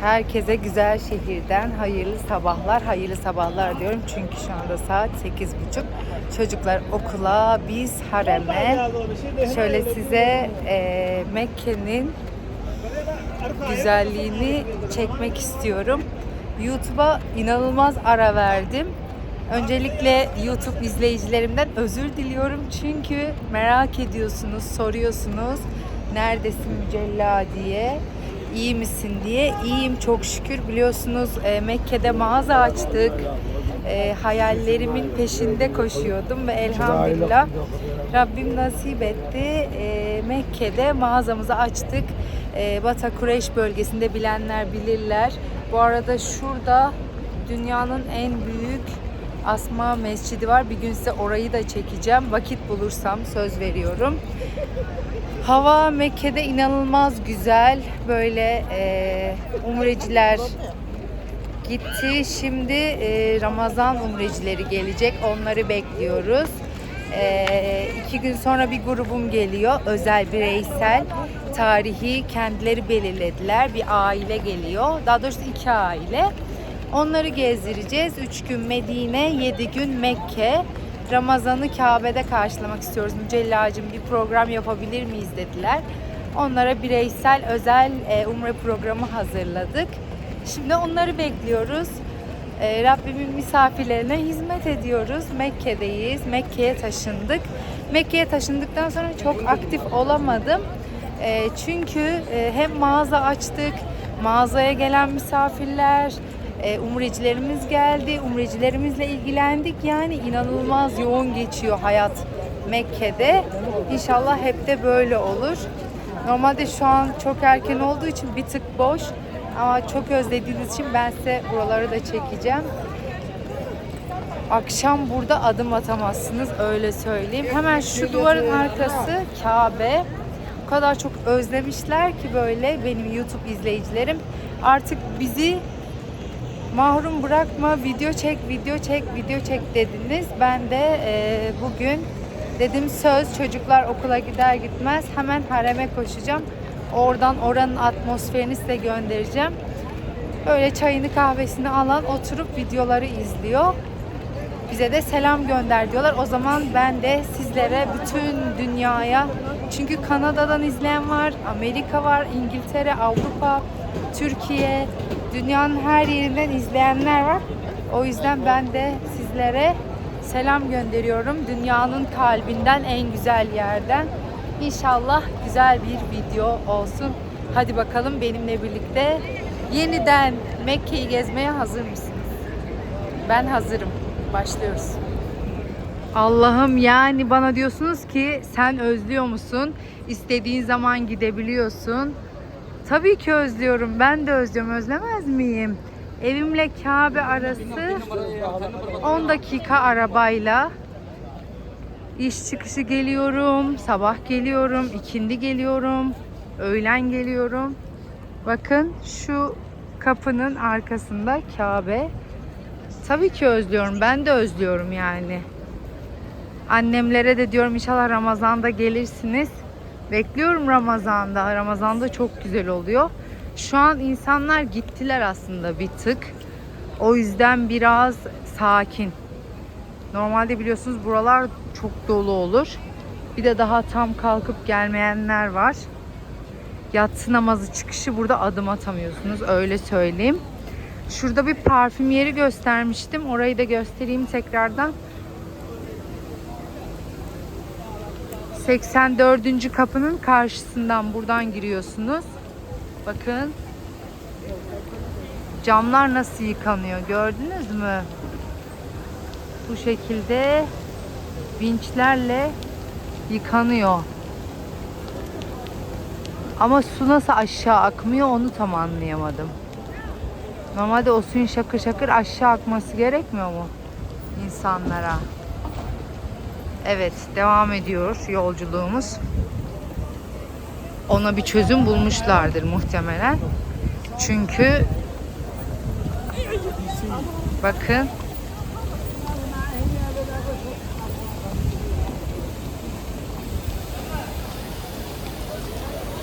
Herkese güzel şehirden hayırlı sabahlar, hayırlı sabahlar diyorum. Çünkü şu anda saat 8.30. Çocuklar okula, biz hareme. Şöyle size e, Mekke'nin güzelliğini çekmek istiyorum. YouTube'a inanılmaz ara verdim. Öncelikle YouTube izleyicilerimden özür diliyorum çünkü merak ediyorsunuz, soruyorsunuz neredesin Mücella diye, iyi misin diye. İyiyim çok şükür. Biliyorsunuz e, Mekke'de mağaza açtık. E, hayallerimin peşinde koşuyordum ve elhamdülillah Rabbim nasip etti. E, Mekke'de mağazamızı açtık. E, Bata Kureyş bölgesinde bilenler bilirler. Bu arada şurada dünyanın en büyük Asma Mescidi var. Bir gün size orayı da çekeceğim. Vakit bulursam söz veriyorum. Hava Mekke'de inanılmaz güzel. Böyle e, umreciler gitti. Şimdi e, Ramazan umrecileri gelecek. Onları bekliyoruz. E, iki gün sonra bir grubum geliyor. Özel, bireysel. Tarihi kendileri belirlediler. Bir aile geliyor. Daha doğrusu iki aile. Onları gezdireceğiz. Üç gün Medine, yedi gün Mekke. Ramazan'ı Kabe'de karşılamak istiyoruz. Mücellacığım bir program yapabilir miyiz dediler. Onlara bireysel özel e, umre programı hazırladık. Şimdi onları bekliyoruz. E, Rabbimin misafirlerine hizmet ediyoruz. Mekke'deyiz. Mekke'ye taşındık. Mekke'ye taşındıktan sonra çok aktif olamadım. E, çünkü hem mağaza açtık, mağazaya gelen misafirler, e, umrecilerimiz geldi. Umrecilerimizle ilgilendik. Yani inanılmaz yoğun geçiyor hayat Mekke'de. İnşallah hep de böyle olur. Normalde şu an çok erken olduğu için bir tık boş. Ama çok özlediğiniz için ben size buraları da çekeceğim. Akşam burada adım atamazsınız öyle söyleyeyim. Hemen şu duvarın arkası Kabe. O kadar çok özlemişler ki böyle benim YouTube izleyicilerim. Artık bizi mahrum bırakma, video çek, video çek, video çek dediniz. Ben de e, bugün dedim söz çocuklar okula gider gitmez hemen hareme koşacağım. Oradan oranın atmosferini size göndereceğim. Böyle çayını kahvesini alan oturup videoları izliyor. Bize de selam gönder diyorlar. O zaman ben de sizlere bütün dünyaya çünkü Kanada'dan izleyen var, Amerika var, İngiltere, Avrupa, Türkiye, dünyanın her yerinden izleyenler var. O yüzden ben de sizlere selam gönderiyorum. Dünyanın kalbinden en güzel yerden. İnşallah güzel bir video olsun. Hadi bakalım benimle birlikte yeniden Mekke'yi gezmeye hazır mısınız? Ben hazırım. Başlıyoruz. Allah'ım yani bana diyorsunuz ki sen özlüyor musun? İstediğin zaman gidebiliyorsun. Tabii ki özlüyorum. Ben de özlüyorum. Özlemez miyim? Evimle Kabe arası 10 dakika arabayla. İş çıkışı geliyorum, sabah geliyorum, ikindi geliyorum, öğlen geliyorum. Bakın şu kapının arkasında Kabe. Tabii ki özlüyorum. Ben de özlüyorum yani. Annemlere de diyorum inşallah Ramazan'da gelirsiniz. Bekliyorum Ramazan'da. Ramazan'da çok güzel oluyor. Şu an insanlar gittiler aslında bir tık. O yüzden biraz sakin. Normalde biliyorsunuz buralar çok dolu olur. Bir de daha tam kalkıp gelmeyenler var. Yatsı namazı çıkışı burada adım atamıyorsunuz öyle söyleyeyim. Şurada bir parfüm yeri göstermiştim. Orayı da göstereyim tekrardan. 84. kapının karşısından buradan giriyorsunuz. Bakın. Camlar nasıl yıkanıyor gördünüz mü? Bu şekilde vinçlerle yıkanıyor. Ama su nasıl aşağı akmıyor onu tam anlayamadım. Normalde o suyun şakır şakır aşağı akması gerekmiyor mu insanlara? Evet, devam ediyor yolculuğumuz. Ona bir çözüm bulmuşlardır muhtemelen. Çünkü bakın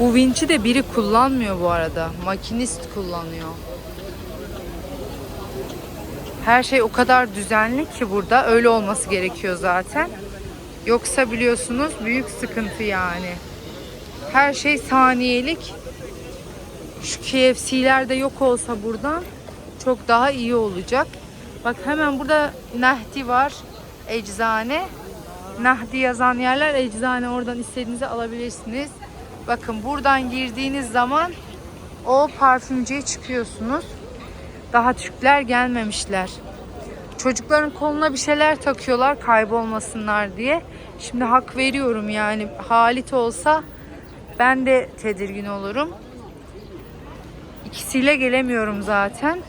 Bu vinçi de biri kullanmıyor bu arada. Makinist kullanıyor. Her şey o kadar düzenli ki burada. Öyle olması gerekiyor zaten. Yoksa biliyorsunuz büyük sıkıntı yani. Her şey saniyelik. Şu KFC'ler de yok olsa buradan çok daha iyi olacak. Bak hemen burada Nahdi var. Eczane. Nahdi yazan yerler eczane. Oradan istediğinizi alabilirsiniz. Bakın buradan girdiğiniz zaman o parfümcüye çıkıyorsunuz. Daha Türkler gelmemişler. Çocukların koluna bir şeyler takıyorlar kaybolmasınlar diye. Şimdi hak veriyorum yani Halit olsa ben de tedirgin olurum. İkisiyle gelemiyorum zaten.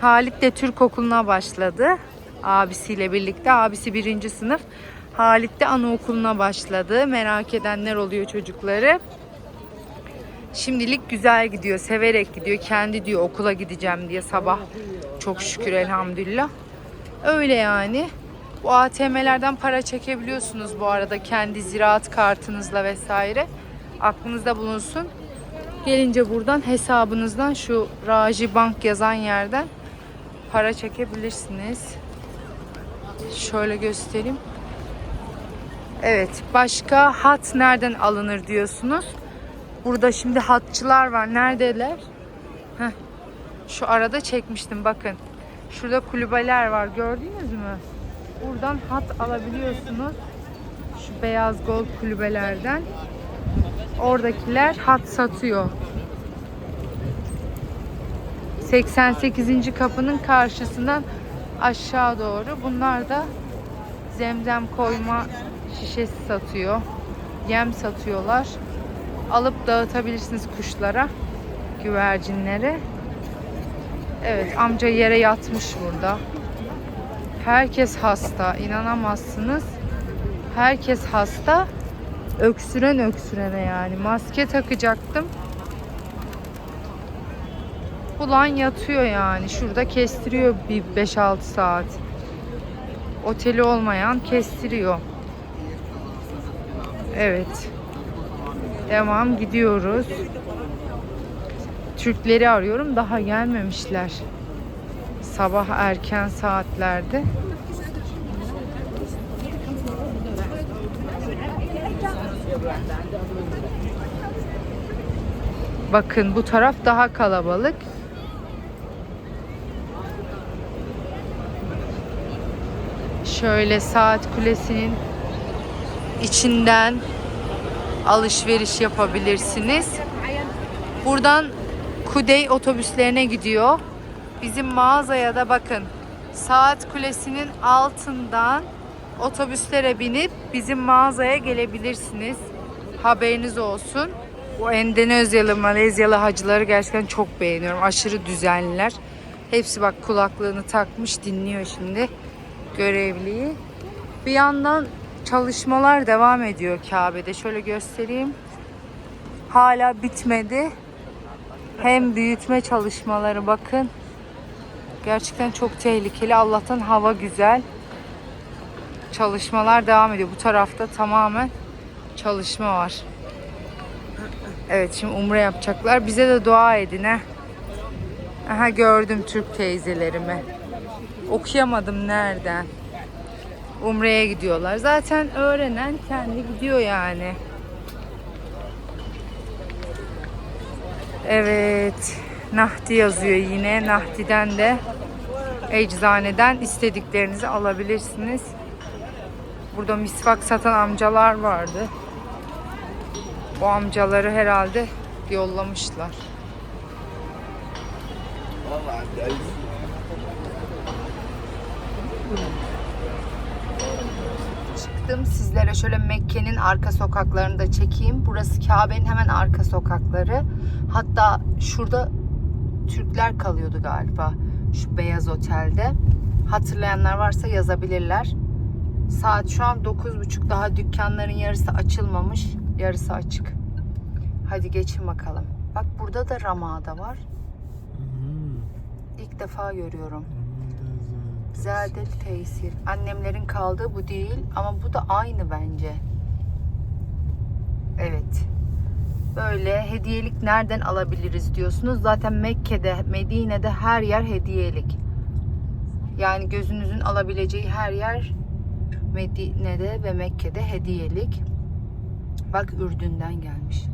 Halit de Türk okuluna başladı. Abisiyle birlikte. Abisi birinci sınıf. Halit de anaokuluna başladı. Merak edenler oluyor çocukları. Şimdilik güzel gidiyor. Severek gidiyor. Kendi diyor okula gideceğim diye sabah. Çok şükür elhamdülillah. Öyle yani. Bu ATM'lerden para çekebiliyorsunuz bu arada kendi ziraat kartınızla vesaire. Aklınızda bulunsun. Gelince buradan hesabınızdan şu Raji Bank yazan yerden para çekebilirsiniz. Şöyle göstereyim. Evet, başka hat nereden alınır diyorsunuz. Burada şimdi hatçılar var. Neredeler? Heh. Şu arada çekmiştim bakın. Şurada kulübeler var. Gördünüz mü? Buradan hat alabiliyorsunuz. Şu beyaz gold kulübelerden. Oradakiler hat satıyor. 88. kapının karşısından aşağı doğru. Bunlar da zemzem koyma şişesi satıyor. Yem satıyorlar. Alıp dağıtabilirsiniz kuşlara, güvercinlere. Evet, amca yere yatmış burada. Herkes hasta, inanamazsınız. Herkes hasta. Öksüren öksürene yani. Maske takacaktım. Ulan yatıyor yani. Şurada kestiriyor bir 5-6 saat. Oteli olmayan kestiriyor. Evet. Devam gidiyoruz. Türkleri arıyorum. Daha gelmemişler. Sabah erken saatlerde. Bakın bu taraf daha kalabalık. Şöyle saat kulesinin içinden alışveriş yapabilirsiniz. Buradan Kudey otobüslerine gidiyor. Bizim mağazaya da bakın saat kulesinin altından otobüslere binip bizim mağazaya gelebilirsiniz. Haberiniz olsun. Bu Endonezyalı, Malezyalı hacıları gerçekten çok beğeniyorum. Aşırı düzenliler. Hepsi bak kulaklığını takmış dinliyor şimdi görevliyi. Bir yandan çalışmalar devam ediyor Kabe'de. Şöyle göstereyim. Hala bitmedi. Hem büyütme çalışmaları bakın. Gerçekten çok tehlikeli. Allah'tan hava güzel. Çalışmalar devam ediyor. Bu tarafta tamamen çalışma var. Evet şimdi umre yapacaklar. Bize de dua edin he. Aha gördüm Türk teyzelerimi. Okuyamadım nereden. Umre'ye gidiyorlar. Zaten öğrenen kendi gidiyor yani. Evet. Nahdi yazıyor yine. Nahdi'den de eczaneden istediklerinizi alabilirsiniz. Burada misvak satan amcalar vardı. O amcaları herhalde yollamışlar. Çıktım sizlere şöyle Mekke'nin arka sokaklarını da çekeyim. Burası Kabe'nin hemen arka sokakları. Hatta şurada Türkler kalıyordu galiba. Şu beyaz otelde. Hatırlayanlar varsa yazabilirler. Saat şu an 9.30 daha dükkanların yarısı açılmamış. Yarısı açık. Hadi geçin bakalım. Bak burada da Ramada var. İlk defa görüyorum. Zadel tesir. Annemlerin kaldığı bu değil ama bu da aynı bence. Evet. Böyle hediyelik nereden alabiliriz diyorsunuz. Zaten Mekke'de, Medine'de her yer hediyelik. Yani gözünüzün alabileceği her yer Medine'de ve Mekke'de hediyelik. Bak Ürdün'den gelmiş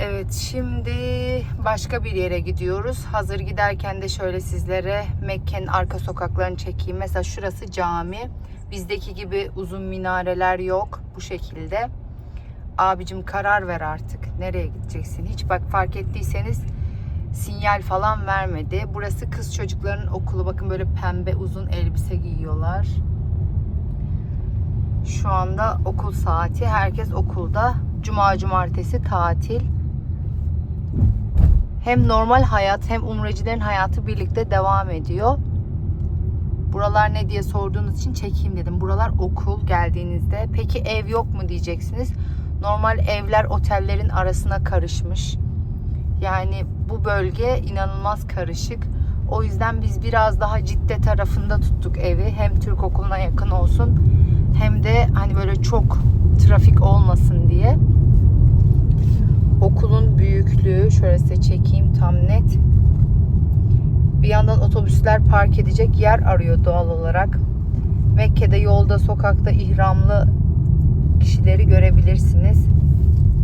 Evet şimdi başka bir yere gidiyoruz. Hazır giderken de şöyle sizlere Mekke'nin arka sokaklarını çekeyim. Mesela şurası cami. Bizdeki gibi uzun minareler yok bu şekilde. Abicim karar ver artık. Nereye gideceksin? Hiç bak fark ettiyseniz sinyal falan vermedi. Burası kız çocukların okulu. Bakın böyle pembe uzun elbise giyiyorlar. Şu anda okul saati. Herkes okulda. Cuma cumartesi tatil. Hem normal hayat hem umrecilerin hayatı birlikte devam ediyor. Buralar ne diye sorduğunuz için çekeyim dedim. Buralar okul geldiğinizde. Peki ev yok mu diyeceksiniz. Normal evler otellerin arasına karışmış. Yani bu bölge inanılmaz karışık. O yüzden biz biraz daha Cidde tarafında tuttuk evi. Hem Türk okuluna yakın olsun hem de hani böyle çok trafik olmasın diye. Okulun büyüklüğü şöyle size çekeyim tam net. Bir yandan otobüsler park edecek yer arıyor doğal olarak. Mekke'de yolda, sokakta ihramlı kişileri görebilirsiniz.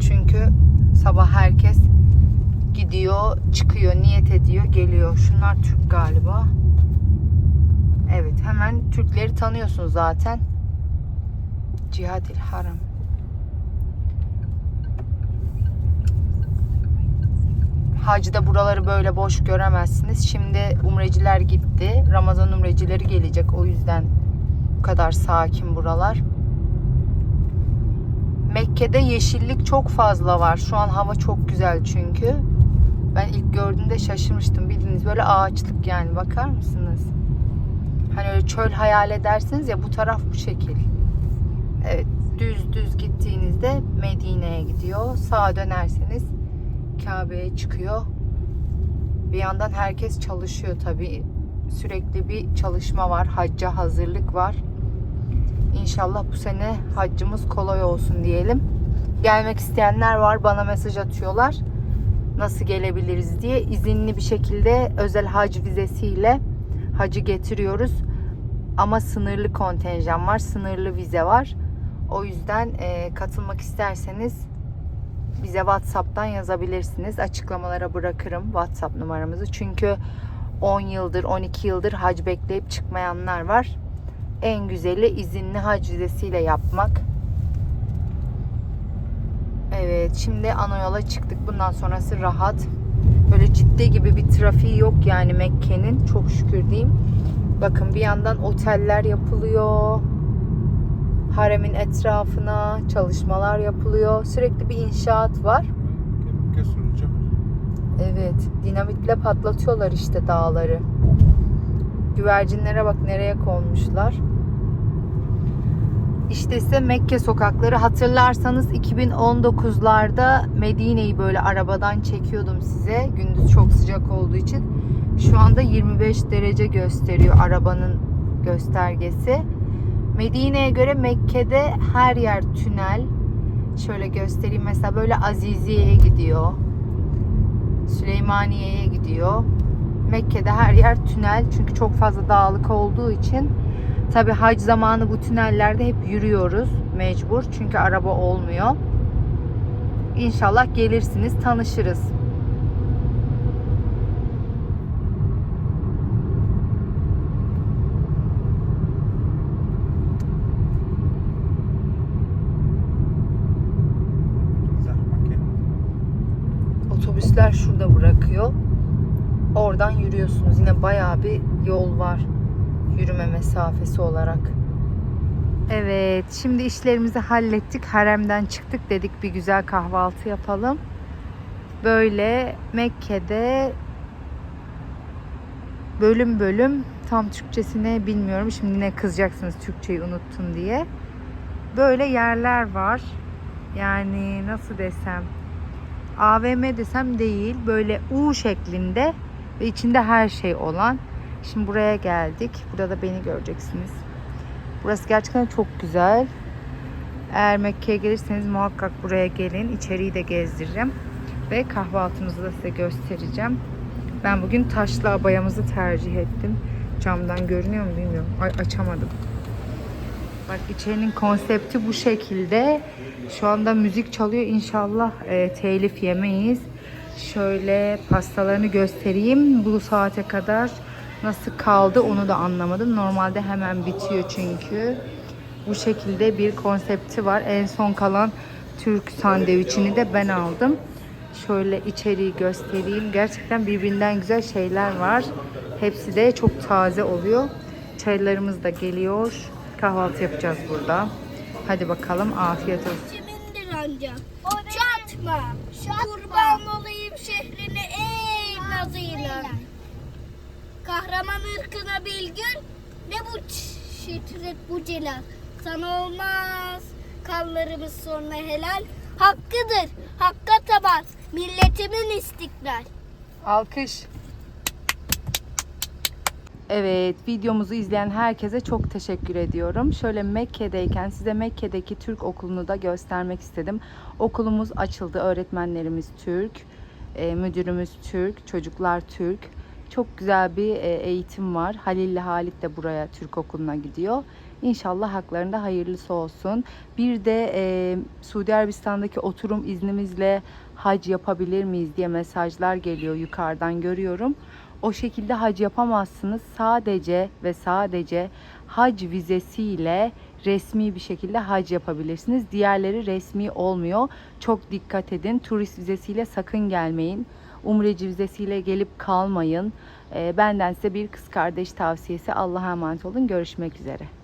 Çünkü sabah herkes gidiyor, çıkıyor, niyet ediyor, geliyor. Şunlar Türk galiba. Evet, hemen Türkleri tanıyorsunuz zaten. Cihadil Haram. Hacda buraları böyle boş göremezsiniz. Şimdi umreciler gitti. Ramazan umrecileri gelecek. O yüzden bu kadar sakin buralar. Mekke'de yeşillik çok fazla var. Şu an hava çok güzel çünkü. Ben ilk gördüğümde şaşırmıştım. Bildiğiniz böyle ağaçlık yani bakar mısınız? Hani öyle çöl hayal edersiniz ya bu taraf bu şekil. Evet düz düz gittiğinizde Medine'ye gidiyor. Sağa dönerseniz Kabe'ye çıkıyor. Bir yandan herkes çalışıyor tabii. Sürekli bir çalışma var. Hacca hazırlık var. İnşallah bu sene haccımız kolay olsun diyelim. Gelmek isteyenler var. Bana mesaj atıyorlar. Nasıl gelebiliriz diye. izinli bir şekilde özel hac vizesiyle hacı getiriyoruz. Ama sınırlı kontenjan var. Sınırlı vize var. O yüzden e, katılmak isterseniz bize WhatsApp'tan yazabilirsiniz. Açıklamalara bırakırım WhatsApp numaramızı. Çünkü 10 yıldır, 12 yıldır hac bekleyip çıkmayanlar var. En güzeli izinli hac vizesiyle yapmak. Evet, şimdi ana yola çıktık. Bundan sonrası rahat. Böyle ciddi gibi bir trafiği yok yani Mekke'nin. Çok şükür diyeyim. Bakın bir yandan oteller yapılıyor. Haremin etrafına çalışmalar yapılıyor. Sürekli bir inşaat var. Evet, dinamitle patlatıyorlar işte dağları. Güvercinlere bak nereye konmuşlar. İşte ise Mekke sokakları. Hatırlarsanız 2019'larda Medine'yi böyle arabadan çekiyordum size. Gündüz çok sıcak olduğu için. Şu anda 25 derece gösteriyor arabanın göstergesi. Medine'ye göre Mekke'de her yer tünel. Şöyle göstereyim mesela böyle Aziziye'ye gidiyor. Süleymaniye'ye gidiyor. Mekke'de her yer tünel çünkü çok fazla dağlık olduğu için tabi hac zamanı bu tünellerde hep yürüyoruz mecbur çünkü araba olmuyor. İnşallah gelirsiniz tanışırız. Otobüsler şurada bırakıyor. Oradan yürüyorsunuz. Yine bayağı bir yol var yürüme mesafesi olarak. Evet, şimdi işlerimizi hallettik. Haremden çıktık dedik bir güzel kahvaltı yapalım. Böyle Mekke'de bölüm bölüm tam Türkçesine bilmiyorum. Şimdi ne kızacaksınız Türkçeyi unuttum diye. Böyle yerler var. Yani nasıl desem AVM desem değil. Böyle U şeklinde ve içinde her şey olan. Şimdi buraya geldik. Burada da beni göreceksiniz. Burası gerçekten çok güzel. Eğer Mekke'ye gelirseniz muhakkak buraya gelin. İçeriği de gezdiririm. Ve kahvaltımızı da size göstereceğim. Ben bugün taşlı abayamızı tercih ettim. Camdan görünüyor mu bilmiyorum. Ay açamadım. Bak içerinin konsepti bu şekilde. Şu anda müzik çalıyor. İnşallah e, telif yemeyiz. Şöyle pastalarını göstereyim. Bu saate kadar nasıl kaldı onu da anlamadım. Normalde hemen bitiyor çünkü. Bu şekilde bir konsepti var. En son kalan Türk sandviçini de ben aldım. Şöyle içeriği göstereyim. Gerçekten birbirinden güzel şeyler var. Hepsi de çok taze oluyor. Çaylarımız da geliyor. Kahvaltı yapacağız burada. Hadi bakalım afiyet olsun. Kimindir ancak? Çatma. Kurban olayım şehrine ey nazıyla. Kahraman ırkına bilgin. Ne bu şiddet bu celal. Sana olmaz. Kanlarımız sonra helal. Hakkıdır. Hakka taban. Milletimin istiklal. Alkış. Evet, videomuzu izleyen herkese çok teşekkür ediyorum. Şöyle Mekke'deyken size Mekke'deki Türk okulunu da göstermek istedim. Okulumuz açıldı. Öğretmenlerimiz Türk, e, müdürümüz Türk, çocuklar Türk. Çok güzel bir e, eğitim var. Halil ile Halit de buraya Türk okuluna gidiyor. İnşallah haklarında hayırlısı olsun. Bir de e, Suudi Arabistan'daki oturum iznimizle hac yapabilir miyiz diye mesajlar geliyor yukarıdan görüyorum. O şekilde hac yapamazsınız. Sadece ve sadece hac vizesiyle resmi bir şekilde hac yapabilirsiniz. Diğerleri resmi olmuyor. Çok dikkat edin. Turist vizesiyle sakın gelmeyin. Umreci vizesiyle gelip kalmayın. Ee, benden size bir kız kardeş tavsiyesi. Allah'a emanet olun. Görüşmek üzere.